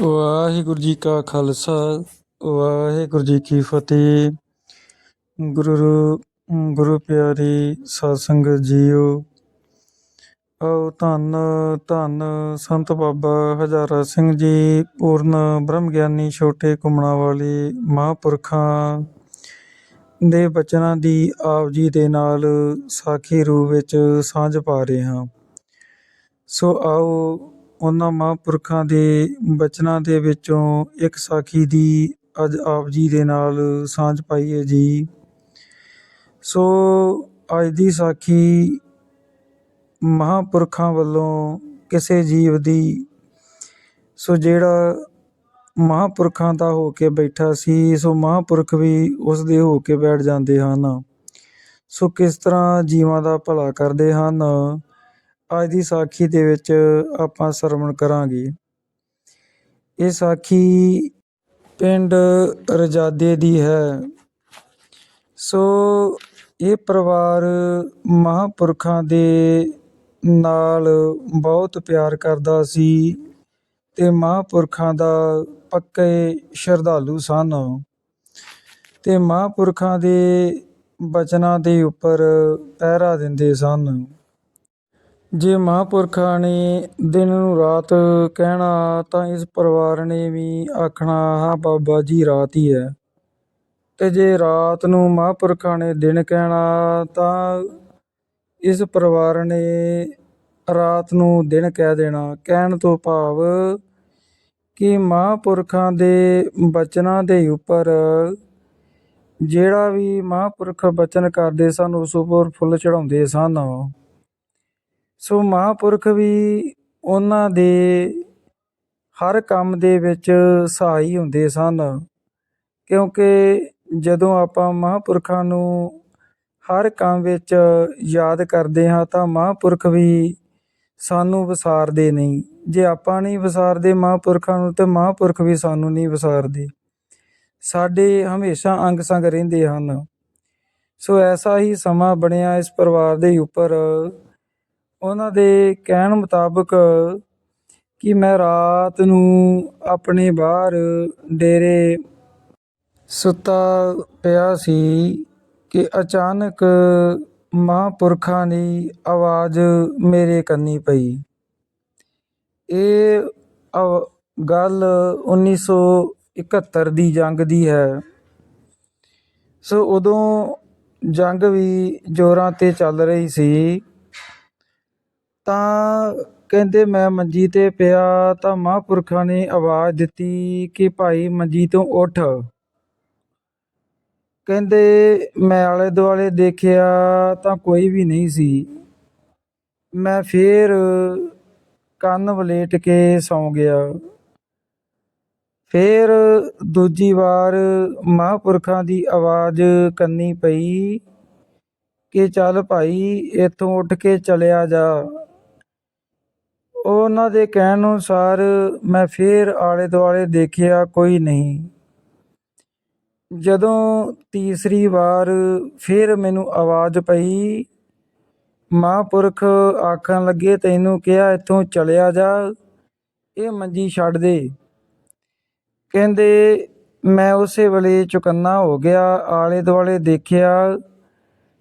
ਵਾਹਿਗੁਰੂ ਜੀ ਕਾ ਖਾਲਸਾ, ਵਾਹਿਗੁਰੂ ਜੀ ਕੀ ਫਤਿਹ। ਗੁਰੂ ਗੁਰੂ ਪਿਆਰੀ ਸਾਧ ਸੰਗਤ ਜੀਓ, ਆਓ ਧੰਨ ਧੰਨ ਸੰਤ ਬਾਬਾ ਹਜ਼ਾਰਾ ਸਿੰਘ ਜੀ, ਪੂਰਨ ਬ੍ਰਹਮ ਗਿਆਨੀ ਛੋਟੇ ਕੁਮਣਾ ਵਾਲੇ ਮਹਾਂਪੁਰਖਾਂ ਦੇ ਬਚਨਾਂ ਦੀ ਆਪ ਜੀ ਦੇ ਨਾਲ ਸਾਖੀ ਰੂਪ ਵਿੱਚ ਸਾਂਝ ਪਾ ਰਹੇ ਹਾਂ। ਸੋ ਆਓ ਉਹਨਾਂ ਮਹਾਂਪੁਰਖਾਂ ਦੇ ਬਚਨਾਂ ਦੇ ਵਿੱਚੋਂ ਇੱਕ ਸਾਖੀ ਦੀ ਅੱਜ ਆਪ ਜੀ ਦੇ ਨਾਲ ਸਾਂਝ ਪਾਈ ਹੈ ਜੀ। ਸੋ ਅੱਜ ਦੀ ਸਾਖੀ ਮਹਾਂਪੁਰਖਾਂ ਵੱਲੋਂ ਕਿਸੇ ਜੀਵ ਦੀ, ਸੋ ਜਿਹੜਾ ਮਹਾਂਪੁਰਖਾਂ ਦਾ ਹੋ ਕੇ ਬੈਠਾ ਸੀ, ਸੋ ਮਹਾਂਪੁਰਖ ਵੀ ਉਸ ਦੇ ਹੋ ਕੇ ਬੈਠ ਜਾਂਦੇ ਹਨ। ਸੋ ਕਿਸ ਤਰ੍ਹਾਂ ਜੀਵਾਂ ਦਾ ਭਲਾ ਕਰਦੇ ਹਨ? ਅੱਜ ਦੀ ਸਾਖੀ ਦੇ ਵਿੱਚ ਆਪਾਂ ਸਰਵਣ ਕਰਾਂਗੇ। ਇਹ ਸਾਖੀ ਪਿੰਡ ਰਜਾਦੇ ਦੀ ਹੈ। ਸੋ ਇਹ ਪਰਿਵਾਰ ਮਹਾਂਪੁਰਖਾਂ ਦੇ ਨਾਲ ਬਹੁਤ ਪਿਆਰ ਕਰਦਾ ਸੀ ਤੇ ਮਹਾਂਪੁਰਖਾਂ ਦਾ ਪੱਕੇ ਸ਼ਰਧਾਲੂ ਸਨ। ਤੇ ਮਹਾਂਪੁਰਖਾਂ ਦੇ ਬਚਨਾਂ ਦੇ ਉੱਪਰ ਪਹਿਰਾ ਦਿੰਦੇ ਸਨ। ਜੇ ਮਹਾਂਪੁਰਖਾਂ ਨੇ ਦਿਨ ਨੂੰ ਰਾਤ ਕਹਿਣਾ, ਤਾਂ ਇਸ ਪਰਿਵਾਰ ਨੇ ਵੀ ਆਖਣਾ, ਹਾਂ ਬਾਬਾ ਜੀ, ਰਾਤ ਹੀ ਹੈ। ਅਤੇ ਜੇ ਰਾਤ ਨੂੰ ਮਹਾਂਪੁਰਖਾਂ ਨੇ ਦਿਨ ਕਹਿਣਾ, ਤਾਂ ਇਸ ਪਰਿਵਾਰ ਨੇ ਰਾਤ ਨੂੰ ਦਿਨ ਕਹਿ ਦੇਣਾ। ਕਹਿਣ ਤੋਂ ਭਾਵ ਕਿ ਮਹਾਂਪੁਰਖਾਂ ਦੇ ਬਚਨਾਂ ਦੇ ਉੱਪਰ ਜਿਹੜਾ ਵੀ ਮਹਾਂਪੁਰਖ ਬਚਨ ਕਰਦੇ ਸਨ ਉਸ ਉੱਪਰ ਫੁੱਲ ਚੜਾਉਂਦੇ ਸਨ। ਸੋ ਮਹਾਂਪੁਰਖ ਵੀ ਉਹਨਾਂ ਦੇ ਹਰ ਕੰਮ ਦੇ ਵਿੱਚ ਸਹਾਈ ਹੁੰਦੇ ਸਨ। ਕਿਉਂਕਿ ਜਦੋਂ ਆਪਾਂ ਮਹਾਂਪੁਰਖਾਂ ਨੂੰ ਹਰ ਕੰਮ ਵਿੱਚ ਯਾਦ ਕਰਦੇ ਹਾਂ ਤਾਂ ਮਹਾਂਪੁਰਖ ਵੀ ਸਾਨੂੰ ਵਿਸਾਰਦੇ ਨਹੀਂ। ਜੇ ਆਪਾਂ ਨਹੀਂ ਵਿਸਾਰਦੇ ਮਹਾਂਪੁਰਖਾਂ ਨੂੰ ਤੇ ਮਹਾਂਪੁਰਖ ਵੀ ਸਾਨੂੰ ਨਹੀਂ ਵਿਸਾਰਦੇ। ਸਾਡੇ ਹਮੇਸ਼ਾ ਅੰਗ ਸੰਗ ਰਹਿੰਦੇ ਹਨ। ਸੋ ਐਸਾ ਹੀ ਸਮਾਂ ਬਣਿਆ ਇਸ ਪਰਿਵਾਰ ਦੇ ਉੱਪਰ ਉਹਨਾਂ ਦੇ ਕਹਿਣ ਮੁਤਾਬਕ ਕਿ ਮੈਂ ਰਾਤ ਨੂੰ ਆਪਣੇ ਬਾਹਰ ਡੇਰੇ ਸੁੱਤਾ ਪਿਆ ਸੀ ਕਿ ਅਚਾਨਕ ਮਹਾਂਪੁਰਖਾਂ ਦੀ ਆਵਾਜ਼ ਮੇਰੇ ਕੰਨੀ ਪਈ। ਇਹ ਅਵ- ਗੱਲ 1971 ਦੀ ਜੰਗ ਦੀ ਹੈ। ਸੋ ਉਦੋਂ ਜੰਗ ਵੀ ਜ਼ੋਰਾਂ ਤੇ ਚੱਲ ਰਹੀ ਸੀ ਤਾਂ ਕਹਿੰਦੇ ਮੈਂ ਮੰਜੀ ਤੇ ਪਿਆ ਤਾਂ ਮਹਾਂਪੁਰਖਾਂ ਨੇ ਆਵਾਜ਼ ਦਿੱਤੀ ਕਿ ਭਾਈ ਮੰਜੀ ਤੋਂ ਉੱਠ। ਕਹਿੰਦੇ ਮੈਂ ਆਲੇ ਦੁਆਲੇ ਦੇਖਿਆ ਤਾਂ ਕੋਈ ਵੀ ਨਹੀਂ ਸੀ। ਮੈਂ ਫੇਰ ਕੰਨ ਵਲੇਟ ਕੇ ਸੌਂ ਗਿਆ। ਫੇਰ ਦੂਜੀ ਵਾਰ ਮਹਾਂਪੁਰਖਾਂ ਦੀ ਆਵਾਜ਼ ਕੰਨੀ ਪਈ ਕਿ ਚੱਲ ਭਾਈ ਇੱਥੋਂ ਉੱਠ ਕੇ ਚਲਿਆ ਜਾ। ਉਹਨਾਂ ਦੇ ਕਹਿਣ ਅਨੁਸਾਰ ਮੈਂ ਫਿਰ ਆਲੇ ਦੁਆਲੇ ਦੇਖਿਆ ਕੋਈ ਨਹੀਂ। ਜਦੋਂ ਤੀਸਰੀ ਵਾਰ ਫਿਰ ਮੈਨੂੰ ਆਵਾਜ਼ ਪਈ, ਮਹਾਂਪੁਰਖ ਆਖਣ ਲੱਗੇ, ਤੈਨੂੰ ਕਿਹਾ ਇੱਥੋਂ ਚਲਿਆ ਜਾ, ਇਹ ਮੰਜੀ ਛੱਡ ਦੇ। ਕਹਿੰਦੇ, ਮੈਂ ਉਸੇ ਵੇਲੇ ਚੁਕੰਨਾ ਹੋ ਗਿਆ ਆਲੇ ਦੁਆਲੇ ਦੇਖਿਆ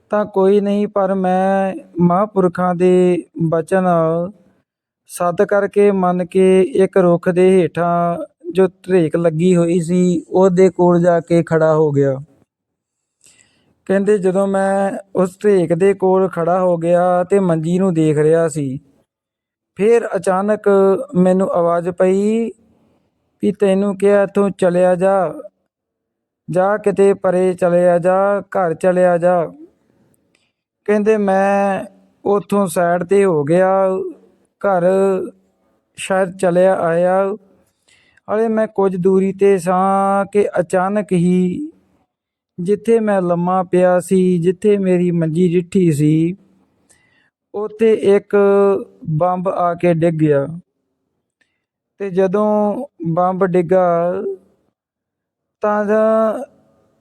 ਤਾਂ ਕੋਈ ਨਹੀਂ, ਪਰ ਮੈਂ ਮਹਾਂਪੁਰਖਾਂ ਦੇ ਬਚਨ ਸੱਤ ਕਰਕੇ ਮੰਨ ਕੇ ਇੱਕ ਰੁੱਖ ਦੇ ਹੇਠਾਂ ਜੋ ਢਰੇਕ ਲੱਗੀ ਹੋਈ ਸੀ, ਉਹਦੇ ਕੋਲ ਜਾ ਕੇ ਖੜਾ ਹੋ ਗਿਆ। ਕਹਿੰਦੇ ਜਦੋਂ ਮੈਂ ਉਸ ਧਰੇਕ ਦੇ ਕੋਲ ਖੜਾ ਹੋ ਗਿਆ ਤੇ ਮੰਜੀ ਨੂੰ ਦੇਖ ਰਿਹਾ ਸੀ, ਫਿਰ ਅਚਾਨਕ ਮੈਨੂੰ ਆਵਾਜ਼ ਪਈ ਵੀ ਤੈਨੂੰ ਕਿਹਾ ਇੱਥੋਂ ਚਲਿਆ ਜਾ? ਜਾ ਕਿਤੇ ਪਰੇ ਚਲਿਆ ਜਾ, ਘਰ ਚਲਿਆ ਜਾ। ਕਹਿੰਦੇ ਮੈਂ ਉਥੋਂ ਸਾਈਡ ਤੇ ਹੋ ਗਿਆ ਘਰ ਸ਼ਾਇਦ ਚਲਿਆ ਆਇਆ। ਹਲੇ ਮੈਂ ਕੁਝ ਦੂਰੀ ਤੇ ਸਾਂ ਕਿ ਅਚਾਨਕ ਹੀ ਜਿੱਥੇ ਮੈਂ ਲੰਮਾ ਪਿਆ ਸੀ, ਜਿੱਥੇ ਮੇਰੀ ਮੰਜੀ ਡਿੱਠੀ ਸੀ, ਉੱਥੇ ਇੱਕ ਬੰਬ ਆ ਕੇ ਡਿੱਗ ਗਿਆ। ਤੇ ਜਦੋਂ ਬੰਬ ਡਿੱਗਾ, ਤਾਂ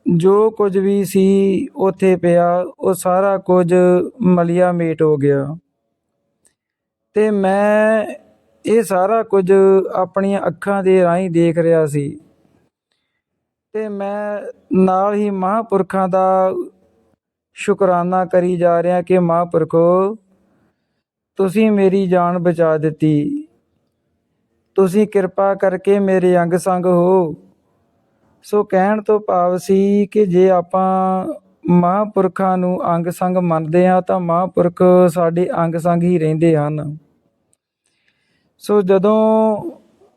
ਜੋ ਕੁਝ ਵੀ ਸੀ ਉੱਥੇ ਪਿਆ, ਉਹ ਸਾਰਾ ਕੁਝ ਮਲਿਆ ਮੇਟ ਹੋ ਗਿਆ। ਅਤੇ ਮੈਂ ਇਹ ਸਾਰਾ ਕੁਝ ਆਪਣੀਆਂ ਅੱਖਾਂ ਦੇ ਰਾਹੀਂ ਦੇਖ ਰਿਹਾ ਸੀ। ਅਤੇ ਮੈਂ ਨਾਲ ਹੀ ਮਹਾਂਪੁਰਖਾਂ ਦਾ ਸ਼ੁਕਰਾਨਾ ਕਰੀ ਜਾ ਰਿਹਾ ਕਿ ਮਹਾਂਪੁਰਖੋ, ਤੁਸੀਂ ਮੇਰੀ ਜਾਨ ਬਚਾ ਦਿੱਤੀ। ਤੁਸੀਂ ਕਿਰਪਾ ਕਰਕੇ ਮੇਰੇ ਅੰਗ ਸੰਗ ਹੋ। ਸੋ ਕਹਿਣ ਤੋਂ ਭਾਵ ਸੀ ਕਿ ਜੇ ਆਪਾਂ ਮਹਾਂਪੁਰਖਾਂ ਨੂੰ ਅੰਗ ਸੰਗ ਮੰਨਦੇ ਹਾਂ ਤਾਂ ਮਹਾਂਪੁਰਖ ਸਾਡੇ ਅੰਗ ਸੰਗ ਹੀ ਰਹਿੰਦੇ ਹਨ। ਸੋ ਜਦੋਂ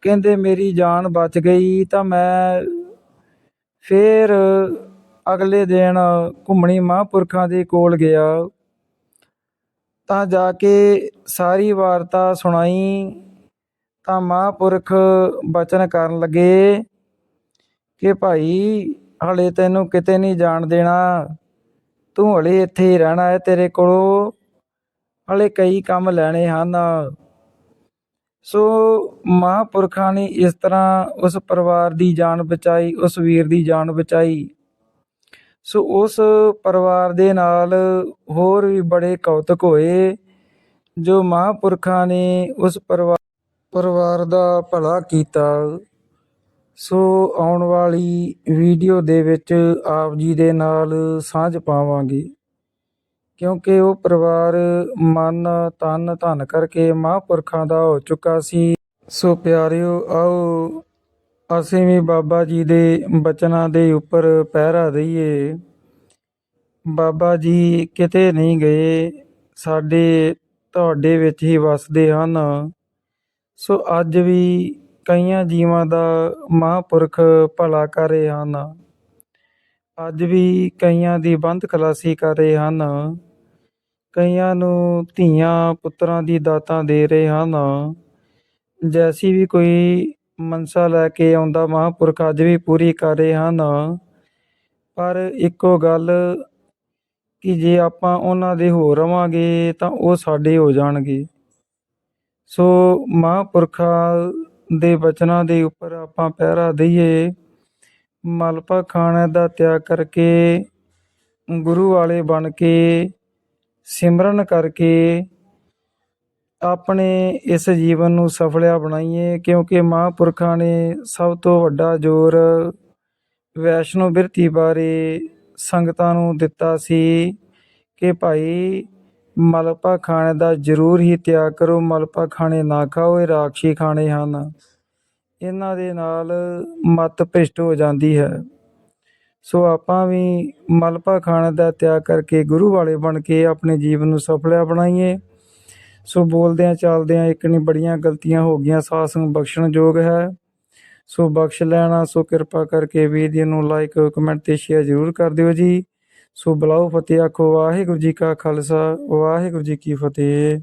ਕਹਿੰਦੇ ਮੇਰੀ ਜਾਨ ਬਚ ਗਈ ਤਾਂ ਮੈਂ ਫਿਰ ਅਗਲੇ ਦਿਨ ਘੁੰਮਣੀ ਮਹਾਂਪੁਰਖਾਂ ਦੇ ਕੋਲ ਗਿਆ। ਤਾਂ ਜਾ ਕੇ ਸਾਰੀ ਵਾਰਤਾ ਸੁਣਾਈ ਤਾਂ ਮਹਾਂਪੁਰਖ ਬਚਨ ਕਰਨ ਲੱਗੇ ਕਿ ਭਾਈ ਹਲੇ ਤੈਨੂੰ ਕਿਤੇ ਨਹੀਂ ਜਾਣ ਦੇਣਾ। ਤੂੰ ਹਲੇ ਇੱਥੇ ਹੀ ਰਹਿਣਾ ਹੈ ਤੇਰੇ ਕੋਲੋਂ। ਹਲੇ ਕਈ ਕੰਮ ਲੈਣੇ ਹਨ। ਸੋ ਮਹਾਂਪੁਰਖਾਂ ਨੇ ਇਸ ਤਰ੍ਹਾਂ ਉਸ ਪਰਿਵਾਰ ਦੀ ਜਾਨ ਬਚਾਈ, ਉਸ ਵੀਰ ਦੀ ਜਾਨ ਬਚਾਈ। ਸੋ ਉਸ ਪਰਿਵਾਰ ਦੇ ਨਾਲ ਹੋਰ ਵੀ ਬੜੇ ਕੌਤਕ ਹੋਏ, ਜੋ ਮਹਾਂਪੁਰਖਾਂ ਨੇ ਉਸ ਪਰਿਵਾਰ ਪਰਿਵਾਰ ਦਾ ਭਲਾ ਕੀਤਾ। ਸੋ ਆਉਣ ਵਾਲੀ ਵੀਡੀਓ ਦੇ ਵਿੱਚ ਆਪ ਜੀ ਦੇ ਨਾਲ ਸਾਂਝ ਪਾਵਾਂਗੇ। ਕਿਉਂਕਿ ਉਹ ਪਰਿਵਾਰ ਮਨ, ਤਨ, ਧਨ ਕਰਕੇ ਮਹਾਂਪੁਰਖਾਂ ਦਾ ਹੋ ਚੁੱਕਾ ਸੀ। ਸੋ ਪਿਆਰਿਓ, ਆਓ ਅਸੀਂ ਵੀ ਬਾਬਾ ਜੀ ਦੇ ਬਚਨਾਂ ਦੇ ਉੱਪਰ ਪਹਿਰਾ ਦਈਏ। ਬਾਬਾ ਜੀ ਕਿਤੇ ਨਹੀਂ ਗਏ, ਸਾਡੇ ਤੁਹਾਡੇ ਵਿੱਚ ਹੀ ਵਸਦੇ ਹਨ। ਸੋ ਅੱਜ ਵੀ ਕਈਆਂ ਜੀਵਾਂ ਦਾ ਮਹਾਂਪੁਰਖ ਭਲਾ ਕਰ ਰਹੇ ਹਨ। ਅੱਜ ਵੀ ਕਈਆਂ ਦੀ ਬੰਦ ਖਲਾਸੀ ਕਰ ਰਹੇ ਹਨ। ਕਈਆਂ ਨੂੰ ਧੀਆਂ ਪੁੱਤਰਾਂ ਦੀ ਦਾਤਾਂ ਦੇ ਰਹੇ ਹਨ। ਜੈਸੀ ਵੀ ਕੋਈ ਮਨਸਾ ਲੈ ਕੇ ਆਉਂਦਾ ਮਹਾਂਪੁਰਖ ਅੱਜ ਵੀ ਪੂਰੀ ਕਰ ਰਹੇ ਹਨ। ਪਰ ਇੱਕੋ ਗੱਲ ਕਿ ਜੇ ਆਪਾਂ ਉਹਨਾਂ ਦੇ ਹੋ ਰਵਾਂਗੇ ਤਾਂ ਉਹ ਸਾਡੇ ਹੋ ਜਾਣਗੇ। ਸੋ ਮਹਾਂਪੁਰਖਾਂ ਦੇ ਬਚਨਾਂ ਦੇ ਉੱਪਰ ਆਪਾਂ ਪਹਿਰਾ ਦਈਏ। ਮਲਪਾ ਖਾਣੇ ਦਾ ਤਿਆਗ ਕਰਕੇ, ਗੁਰੂ ਵਾਲੇ ਬਣ ਕੇ, ਸਿਮਰਨ ਕਰਕੇ ਆਪਣੇ ਇਸ ਜੀਵਨ ਨੂੰ ਸਫਲਿਆ ਬਣਾਈਏ, ਕਿਉਂਕਿ ਮਹਾਂਪੁਰਖਾਂ ਨੇ ਸਭ ਤੋਂ ਵੱਡਾ ਜ਼ੋਰ ਵੈਸ਼ਨੋ ਬਿਰਤੀ ਬਾਰੇ ਸੰਗਤਾਂ ਨੂੰ ਦਿੱਤਾ ਸੀ ਕਿ ਭਾਈ ਮਲਪਾ ਖਾਣੇ ਦਾ ਜ਼ਰੂਰ ਹੀ ਤਿਆਗ ਕਰੋ। ਮਲਪਾ ਖਾਣੇ ਨਾ ਖਾਓ, ਇਹ ਰਾਖਸ਼ੀ ਖਾਣੇ ਹਨ। ਇਹਨਾਂ ਦੇ ਨਾਲ ਮਤ ਭ੍ਰਿਸ਼ਟ ਹੋ ਜਾਂਦੀ ਹੈ। ਸੋ ਆਪਾਂ ਵੀ ਮਲਪਾ ਖਾਣੇ ਦਾ ਤਿਆਗ ਕਰਕੇ ਗੁਰੂ ਵਾਲੇ ਬਣ ਕੇ ਆਪਣੇ ਜੀਵਨ ਨੂੰ ਸਫਲਿਆ ਬਣਾਈਏ। ਸੋ ਬੋਲਦਿਆਂ ਚਾਲਦਿਆਂ ਇੱਕ ਨਹੀਂ ਬੜੀਆਂ ਗਲਤੀਆਂ ਹੋ ਗਈਆਂ। ਸਾਸ ਨੂੰ ਬਖਸ਼ਣ ਹੈ। ਸੋ ਬਖਸ਼ ਲੈਣਾ, ਸੋ ਕਿਰਪਾ ਕਰਕੇ ਵੀਡੀਓ ਨੂੰ ਲਾਈਕ ਕਮੈਂਟ ਤੇ ਸ਼ੇਅਰ ਜ਼ਰੂਰ ਕਰ ਦਿਓ ਜੀ। ਸੋ ਬੁਲਾਓ ਫਤਿਹ ਆਖੋ ਵਾਹਿਗੁਰੂ ਜੀ ਕਾ ਖਾਲਸਾ ਵਾਹਿਗੁਰੂ ਜੀ ਕੀ ਫਤਿਹ।